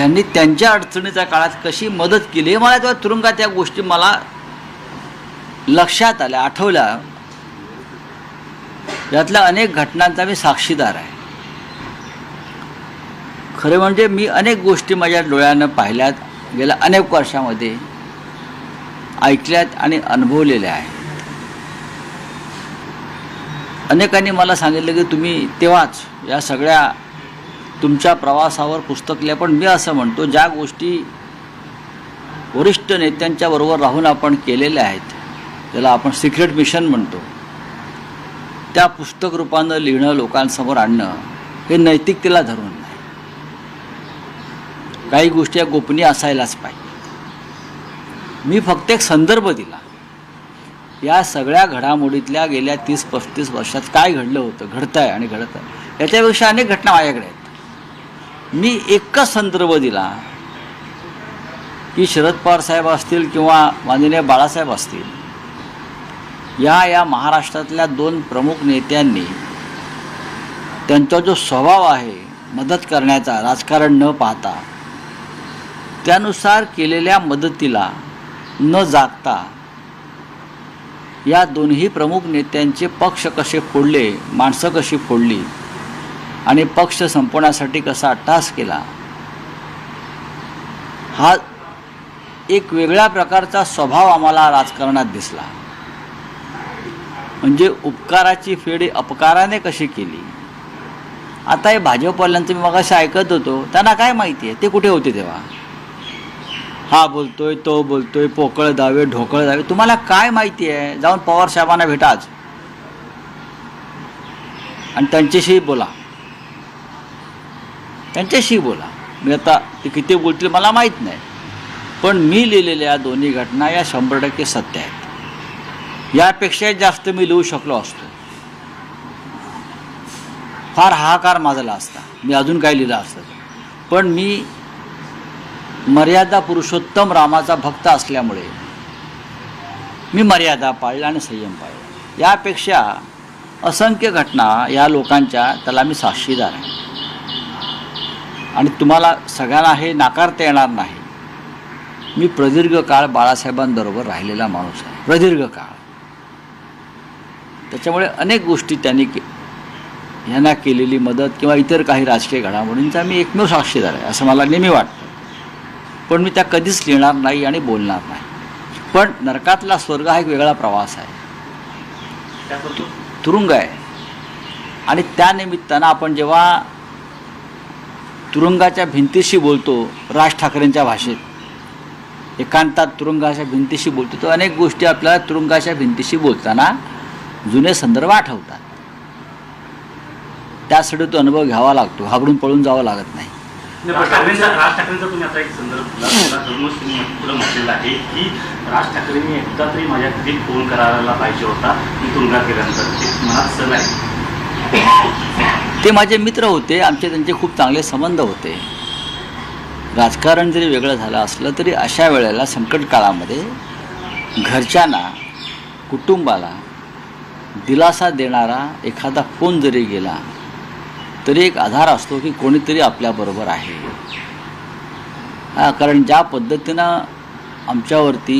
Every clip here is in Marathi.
त्यांनी त्यांच्या अडचणीच्या काळात कशी मदत केली हे मला तेव्हा तुरुंगात त्या गोष्टी मला लक्षात आल्या आठवल्या. यातल्या अनेक घटनांचा मी साक्षीदार आहे. खरे म्हणजे मी अनेक गोष्टी माझ्या डोळ्यानं पाहिल्यात गेल्या अनेक वर्षामध्ये ऐकल्यात आणि अनुभवलेल्या आहेत. अनेकांनी मला सांगितलं की तुम्ही तेव्हाच या सगळ्या तुमच्या प्रवासावर पुस्तक लिहा पण मी असं म्हणतो ज्या गोष्टी वरिष्ठ नेत्यांच्या बरोबर राहून आपण केलेल्या आहेत त्याला आपण सिक्रेट मिशन म्हणतो त्या पुस्तक रूपानं लिहिणं लोकांसमोर आणणं हे नैतिकतेला धरून नाही. काही गोष्टी या गोपनीय असायलाच पाहिजे मी फक्त एक संदर्भ दिला. या सगळ्या घडामोडीतल्या गेल्या तीस पस्तीस वर्षात काय घडलं होतं घडतं आहे आणि घडत आहे याच्यापेक्षा अनेक घटना माझ्याकडे आहेत. मी एकच संदर्भ दिला की शरद पवार साहेब असतील किंवा माननीय बाळासाहेब असतील या या महाराष्ट्रातल्या दोन प्रमुख नेत्यांनी त्यांचा जो स्वभाव आहे मदत करण्याचा राजकारण न पाहता त्यानुसार केलेल्या मदतीला न जागता या दोन्ही प्रमुख नेत्यांचे पक्ष कसे फोडले माणसं कशी फोडली आणि पक्ष संपवण्यासाठी कसा अट्टास केला. हा एक वेगळ्या प्रकारचा स्वभाव आम्हाला राजकारणात दिसला. म्हणजे उपकाराची फेडी अपकाराने कशी केली. आता हे भाजपवाल्यांचं मी मगाशी ऐकत होतो त्यांना काय माहिती आहे? ते कुठे होते तेव्हा? हा बोलतोय तो बोलतोय पोकळ दावे ढोकळ दावे. तुम्हाला काय माहिती आहे? जाऊन पवार साहेबांना भेटाच आणि त्यांच्याशी बोला. त्यांच्याशी बोला. मी आता ते किती बोलतील मला माहीत नाही. पण मी लिहिलेल्या दोन्ही घटना या शंभर टक्के सत्य आहेत. यापेक्षा जास्त मी लिहू शकलो असतो. फार हाहाकार माजला असता मी अजून काय लिहिलं असतं. पण मी मर्यादा पुरुषोत्तम रामाचा भक्त असल्यामुळे मी मर्यादा पाळला आणि संयम पाळला. यापेक्षा असंख्य घटना या लोकांच्या त्याला मी साक्षीदार आहे. आणि तुम्हाला सगळ्यांना हे नाकारता येणार नाही. मी प्रदीर्घ काळ बाळासाहेबांबरोबर राहिलेला माणूस आहे. प्रदीर्घ काळ. त्याच्यामुळे अनेक गोष्टी त्यांनी के ह्यांना केलेली मदत किंवा इतर काही राजकीय घडामोडींचा मी एकमेव साक्षीदार आहे असं मला नेहमी वाटतं. पण मी त्या कधीच लिहिणार नाही आणि बोलणार नाही. पण नरकातला स्वर्ग हा एक वेगळा प्रवास आहे. तुरुंग आहे. आणि त्या निमित्तानं आपण जेव्हा तुरुंगाच्या भिंतीशी बोलतो राज ठाकरेंच्या भाषेत. एकांतात तुरुंगाच्या भिंतीशी बोलतो. तर अनेक गोष्टी आपल्याला तुरुंगाच्या भिंतीशी बोलताना जुने संदर्भ आठवतात. त्यासाठी तो अनुभव घ्यावा लागतो. घाबरून पळून जावं लागत नाही. राज ठाकरेंचा तुम्ही आता एक संदर्भ दिला. त्याला आहे की राज ठाकरेंनी एकदा तरी माझ्या घरी फोन करायला पाहिजे होता. मी तुरुंगात गेल्यानंतर. ते मनात सण आहे. ते माझे मित्र होते आमचे त्यांचे खूप चांगले संबंध होते. राजकारण जरी वेगळं झालं असलं तरी अशा वेळेला संकट काळामध्ये घरच्यांना कुटुंबाला दिलासा देणारा एखादा फोन जरी गेला तरी एक आधार असतो की कोणीतरी आपल्याबरोबर आहे. हा कारण ज्या पद्धतीनं आमच्यावरती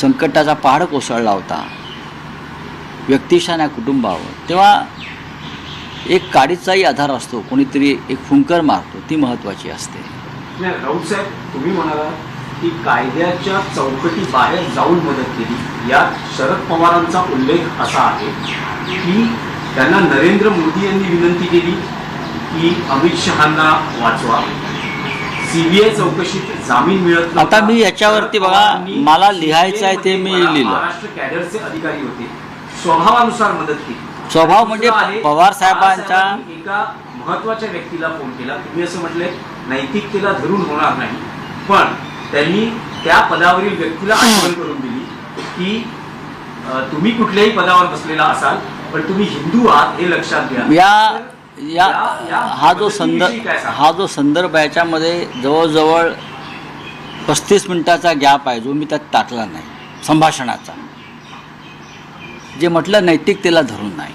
संकटाचा पहाड कोसळला होता व्यक्तिशान कुटुंबावर. तेव्हा एक काडीचाही आधार असतो कोणीतरी एक फुंकर मारतो ती महत्त्वाची असते. राऊत साहेब तुम्ही म्हणाला की कायद्याच्या चौकटी बाहेर जाऊन मदत केली. यात शरद पवारांचा उल्लेख असा आहे की त्यांना नरेंद्र मोदी यांनी विनंती केली की अमित शहांना वाचवा. सीबीआय चौकशीत जामीन मिळत आता मी याच्यावरती बघा, मला लिहायचं आहे ते मी लिहिलं. महाराष्ट्र कॅडरचे अधिकारी होते. स्वभावानुसार मदत केली. स्वभाव म्हणजे पवार साहेबांच्या एका महत्त्वाच्या व्यक्तीला फोन केला. तुम्ही असं म्हटलंय नैतिकतेला धरून होणार नाही. पण त्यांनी त्या पदावरील व्यक्तीला आठवण करून दिली की तुम्ही कुठल्याही पदावर बसलेला असाल पण तुम्ही हिंदू आहात हे लक्षात घ्या. या या हा जो संदर्भ? हा जो संदर्भ याच्यामध्ये जवळजवळ पस्तीस मिनिटाचा गॅप आहे जो मी त्यात टाकला नाही. संभाषणाचा. जे म्हटलं नैतिकतेला धरून नाही.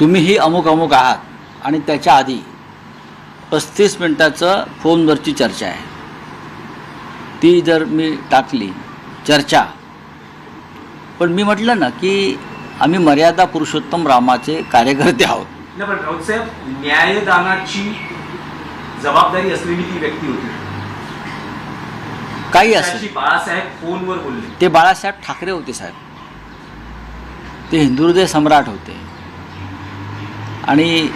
तुम्ही ही अमुक अमुक आहात आणि त्याच्या आधी पस्तीस मिनटाचं फोनवरची चर्चा आहे. ती जर मी टाकली चर्चा. पण मी म्हटलं ना की आम्ही मर्यादा पुरुषोत्तम रामाचे कार्यकर्ते आहोत. पण राऊत साहेब न्यायदानाची जबाबदारी असलेली ती व्यक्ती होती. काही असेल बाळासाहेब फोनवर बोलले. ते बाळासाहेब ठाकरे होते साहेब. ते हिंदुहृदय सम्राट होते. आणि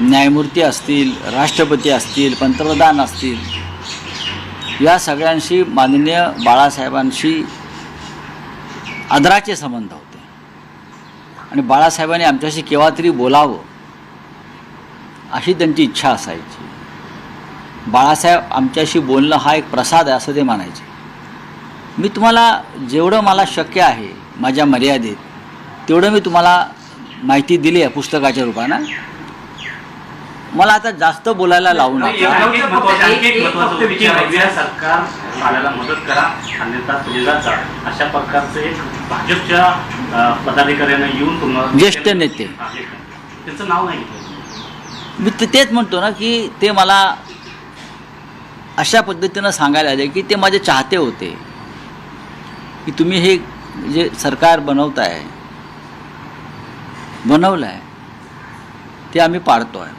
न्यायमूर्ती असतील राष्ट्रपती असतील पंतप्रधान असतील या सगळ्यांशी माननीय बाळासाहेबांशी आदराचे संबंध होते. आणि बाळासाहेबांनी आमच्याशी केव्हा तरी बोलावं अशी त्यांची इच्छा असायची. बाळासाहेब आमच्याशी बोलणं हा एक प्रसाद आहे असं ते मानायचे मी तुम्हाला जेवढं मला शक्य आहे माझ्या मर्यादेत तेवढं मी तुम्हाला माहिती दिली आहे पुस्तकाच्या रूपानं मला आता जास्त बोलायला लावू नका मदत करा अन्यथा जा अशा प्रकारचं एक भाजपच्या पदाधिकाऱ्यांना येऊन तुम्हाला ज्येष्ठ नेते. हा. त्यांचं नाव नाही. मी ते- तेच म्हणतो ना की ते मला अशा पद्धतीनं सांगायला आले की ते माझे चाहते होते. की तुम्ही हे जे सरकार बनवताय बनवलं आहे ते आम्ही पाडतो आहे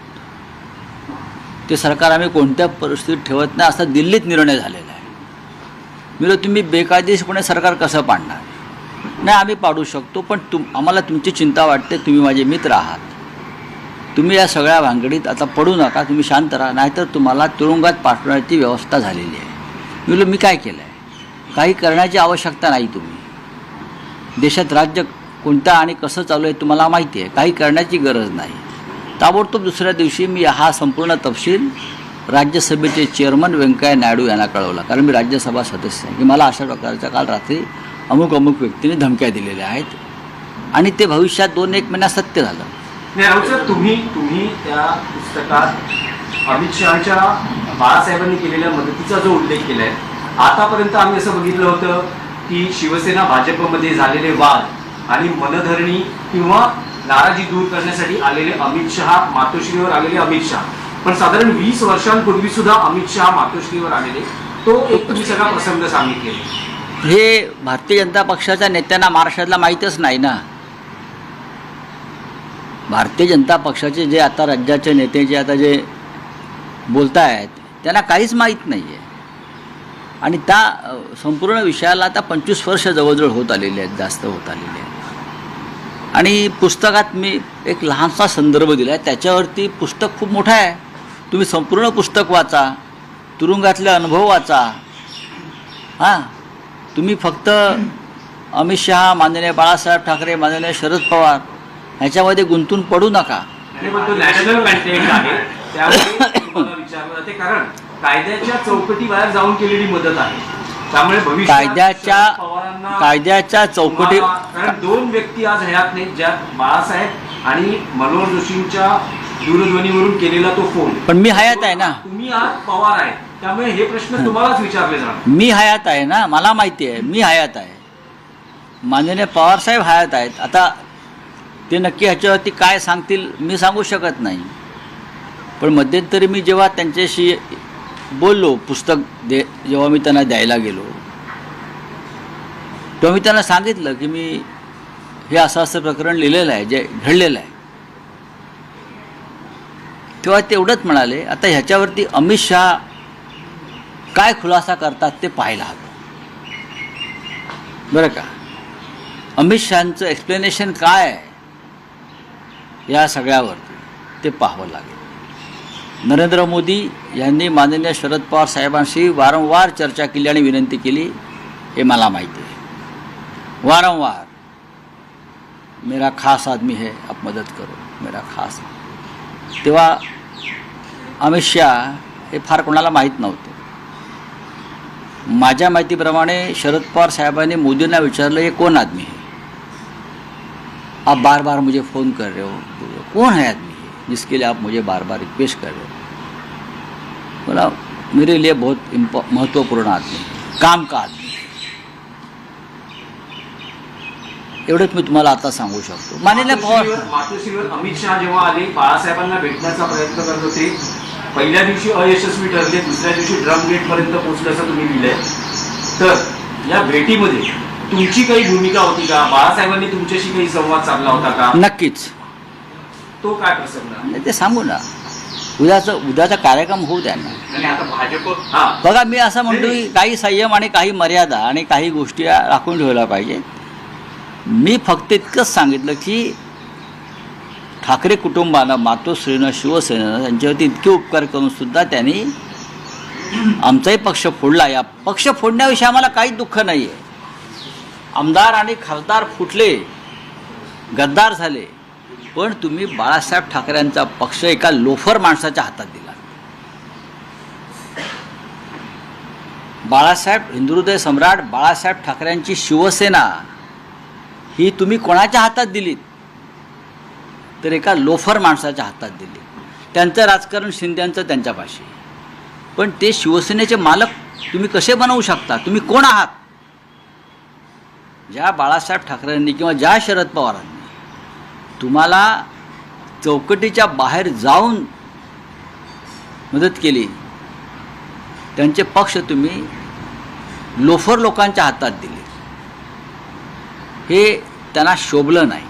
ते सरकार आम्ही कोणत्या परिस्थितीत ठेवत नाही असा दिल्लीत निर्णय झालेला आहे. मी तुम्ही बेकायदेशीरपणे सरकार कसं पाडणार? नाही आम्ही पाडू शकतो पण तुम आम्हाला तुमची चिंता वाटते तुम्ही माझे मित्र आहात. तुम्ही या सगळ्या भानगडीत आता पडू नका तुम्ही शांत राहा नाहीतर तुम्हाला तुरुंगात पाठवण्याची व्यवस्था झालेली आहे. मी बोललो मी काय केलं आहे काही करण्याची आवश्यकता नाही तुम्ही. देशात राज्य कोणतं आणि कसं चालू आहे तुम्हाला माहिती आहे. काही करण्याची गरज नाही. ताबडतोब दुसऱ्या दिवशी मी हा संपूर्ण तपशील राज्यसभेचे चेअरमन व्यंकय्या नायडू यांना कळवला. कारण मी राज्यसभा सदस्य आहे. की मला अशा प्रकारच्या काल रात्री अमुक अमुक व्यक्तीने धमक्या दिलेल्या आहेत. आणि ते भविष्यात दोन एक महिन्यात सत्य झालं. नाही राऊत सर तुम्ही तुम्ही त्या पुस्तकात अमित शहाच्या बाळासाहेबांनी केलेल्या मदतीचा जो उल्लेख केलाय आतापर्यंत आम्ही असं बघितलं होतं की शिवसेना भाजपमध्ये झालेले वाद आणि मनधरणी किंवा नाराजी दूर करण्यासाठी आलेले अमित शहा मातोश्रीवर आलेले अमित शहा. पण साधारण वीस वर्षांपूर्वी सुद्धा अमित शहा मातोश्रीवर आलेले. तो एक तुम्ही सगळा प्रसंग सांगितलेला हे भारतीय जनता पक्षाच्या नेत्यांना महाराष्ट्रातला माहीतच नाही ना. भारतीय जनता पक्षाचे जे आता राज्याचे नेते जे आता जे बोलत आहेत त्यांना काहीच माहीत नाही आहे आणि त्या संपूर्ण विषयाला आता पंचवीस वर्ष जवळजवळ होत आलेले आहेत जास्त होत आलेले आहेत. आणि पुस्तकात मी एक लहानसा संदर्भ दिला आहे त्याच्यावरती पुस्तक खूप मोठं आहे. तुम्ही संपूर्ण पुस्तक वाचा तुरुंगातले अनुभव वाचा. हां? तुम्ही फक्त अमित शहा माननीय बाळासाहेब ठाकरे माननीय शरद पवार ह्याच्यामध्ये गुंतून पडू नका. आणि पण तो नॅशनल कंटेंट आहे. त्यामुळे तुम्हाला विचारलं जाते कारण कायद्याच्या चौकटी बाहेर जाऊन केलेली मदत आहे. त्यामुळे कायद्याच्या कायद्याच्या चौकटी कारण दोन व्यक्ती आज हयात नाहीत ज्यात बाळासाहेब आणि मनोहर जोशींच्या दूरध्वनीवरून केलेला तो फोन. पण मी हयात आहे ना. तुम्ही आज पवार आहे. त्यामुळे हे प्रश्न तुम्हालाच विचारले जाणार. मी हयात आहे ना. मला माहिती आहे. मी हयात आहे. माननीय पवारसाहेब हयात आहेत. आता ते नक्की ह्याच्यावरती काय सांगतील मी सांगू शकत नाही. पण मध्यंतरी मी जेव्हा त्यांच्याशी बोललो पुस्तक दे जेव्हा मी त्यांना द्यायला गेलो तेव्हा मी त्यांना सांगितलं की मी हे असं असं प्रकरण लिहिलेलं आहे जे घडलेलं आहे. तेव्हा तेवढंच म्हणाले आता ह्याच्यावरती अमित शहा काय खुलासा करतात ते पाहायला हवं. बरं का? अमित शहाचं एक्सप्लेनेशन काय आहे? या सगळ्यावरती ते पाहावं लागेल. नरेंद्र मोदी यांनी माननीय शरद पवार साहेबांशी वारंवार चर्चा केली आणि विनंती केली हे मला माहिती आहे. वारंवार मेरा खास आदमी है आप मदत करो मेरा खास तेव्हा अमित शहा हे फार कोणाला माहीत नव्हते. माझ्या माहितीप्रमाणे शरद पवार साहेबांनी मोदींना विचारलं हे कोण आदमी आहे आप बार बार मुझे फ़ोन कर रहे हो कौन है आदमी जिसके लिए आप मुझे बार बार रिक्वेस्ट कर रहे हो? बोला मेरे लिए बहुत महत्वपूर्ण आदमी काम का आदमी एवढंच मी तुम्हाला आता सांगू शकतो. माननीय पवार मातोश्रीवर अमित शहा जेव्हा आले बाळासाहेबांना भेटण्याचा प्रयत्न करत होते. पहिल्या दिवशी अयशस्वी ठरले दुसऱ्या दिवशी ड्रम गेट पर्यंत पोहोचले असं तुम्ही लिहिलंय. तर या भेटीमध्ये तुमची काही भूमिका होती का? बाळासाहेबांनी तुमच्याशी काही संवाद साधला होता का? नक्कीच. तो काय प्रसंग? नाही ते सांगू ना. उद्याचं उद्याचा कार्यक्रम होऊ द्या ना. आणि आता भाजप हा. बघा मी असं म्हणतो की काही संयम आणि काही मर्यादा आणि काही गोष्टी राखून ठेवल्या पाहिजे मी फक्त इतकंच सांगितलं की ठाकरे कुटुंबानं मातोश्रीनं शिवसेनेनं त्यांच्यावरती इतके उपकार करून सुद्धा त्यांनी आमचाही पक्ष फोडला. या पक्ष फोडण्याविषयी आम्हाला काहीच दुःख नाही आहे आमदार आणि खासदार फुटले गद्दार झाले. पण तुम्ही बाळासाहेब ठाकरेंचा पक्ष एका लोफर माणसाच्या हातात दिला. बाळासाहेब हिंदुहृदय सम्राट बाळासाहेब ठाकरेंची शिवसेना ही तुम्ही कोणाच्या हातात दिलीत? तर एका लोफर माणसाच्या हातात दिली. त्यांचं राजकारण शिंद्यांचं त्यांच्यापाशी पण ते शिवसेनेचे मालक तुम्ही कसे बनवू शकता? तुम्ही कोण आहात? ज्या बाळासाहेब ठाकरेंनी किंवा ज्या शरद पवारांनी तुम्हाला चौकटीच्या बाहेर जाऊन मदत केली त्यांचे पक्ष तुम्ही लोफर लोकांच्या हातात दिले. हे त्यांना शोभलं नाही.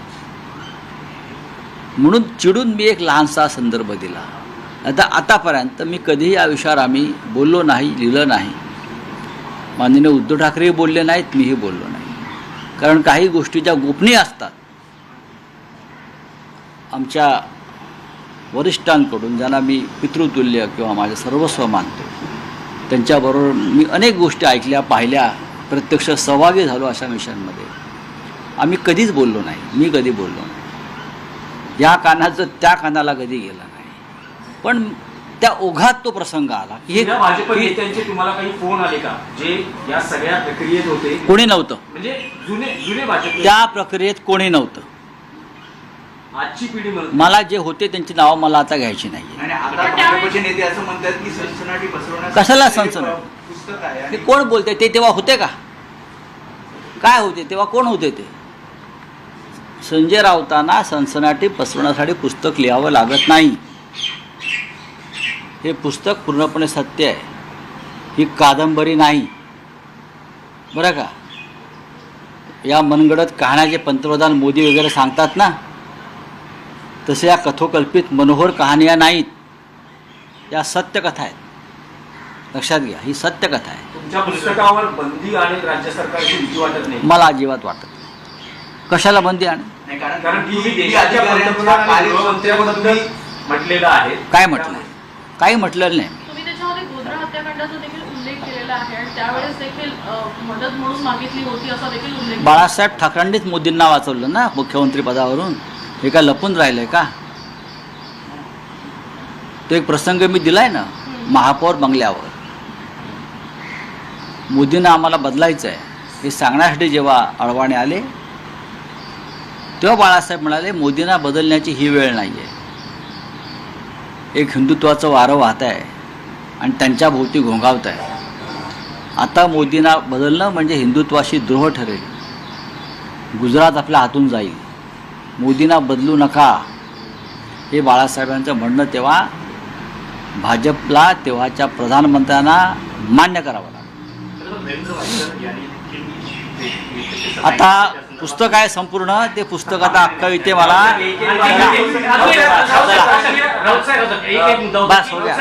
म्हणून चिडून मी एक लहानसा संदर्भ दिला. आता आतापर्यंत मी कधीही या विषयावर आम्ही बोललो नाही लिहिलं नाही. माननीय उद्धव ठाकरेही बोलले नाहीत मीही बोललो नाही. कारण काही गोष्टी ज्या गोपनीय असतात आमच्या वरिष्ठांकडून ज्यांना मी पितृतुल्य किंवा माझं सर्वस्व मानतो त्यांच्याबरोबर मी अनेक गोष्टी ऐकल्या पाहिल्या प्रत्यक्ष सहभागी झालो अशा मिशनमध्ये आम्ही कधीच बोललो नाही. मी कधी बोललो नाही. या कानाचं त्या कानाला कधी गेलं नाही. पण त्या ओघात तो प्रसंग आला. की हे या भाजप नेत्यांचे तुम्हाला काही फोन आले का? जे या सगळ्या प्रक्रियेत होते. कोणी नव्हतं. म्हणजे जुने जुने भाजप त्या प्रक्रियेत कोणी नव्हतं. आजची पिढी मला जे होते त्यांची नावं मला आता घ्यायची नाही आणि आता भाजपचे नेते असं म्हणतात की सनसनाटी पसरवण्यासाठी कशाला ते सनसनाटी? कोण बोलते? ते तेव्हा होते का? काय होते? तेव्हा कोण होते ते? संजय राऊतांना सनसनाटी पसरवण्यासाठी पुस्तक लिहावं लागत नाही. हे पुस्तक पूर्णपणे सत्य आहे. ही कादंबरी नाही. बरं का? या मनगडत कहाण्या जे पंतप्रधान मोदी वगैरे सांगतात ना तसे या कथोकल्पित मनोहर कहाण्या नाहीत. या सत्यकथा आहेत. लक्षात घ्या ही सत्यकथा आहे. तुमच्या पुस्तकावर बंदी आणि राज्य सरकारची भीती वाटत नाही. मला अजिबात वाटत नाही. कशाला बंदी आणि नाही, कारण म्हटलेलं आहे. काय म्हटलं काही म्हटलेलं नाही. तुम्ही त्याच्यामध्ये गोधरा हत्याकांडाचा देखील उल्लेख केलेला आहे आणि त्यावेळेस देखील अ, मदत म्हणून मागितली होती असा देखील उल्लेख बाळासाहेब ठाकरेंनीच मोदींना वाचवलं ना मुख्यमंत्री पदावरून? हे काय लपून राहिलंय का? तो एक प्रसंग मी दिलाय ना महापौर बंगल्यावर. मोदींना आम्हाला बदलायचं आहे हे सांगण्यासाठी जेव्हा अडवाणे आले तेव्हा बाळासाहेब म्हणाले मोदींना बदलण्याची ही वेळ नाही आहे एक हिंदुत्वाचं वारं वाहत आहे आणि त्यांच्या भोवती घोंगावत आहे. आता मोदींना बदलणं म्हणजे हिंदुत्वाशी द्रोह ठरेल. गुजरात आपल्या हातून जाईल. मोदींना बदलू नका. हे बाळासाहेबांचं म्हणणं तेव्हा भाजपला तेव्हाच्या प्रधानमंत्र्यांना मान्य करावं लागलं. आता पुस्तक आहे संपूर्ण. ते पुस्तक आता अक्का इथे मला. बस, हो गया.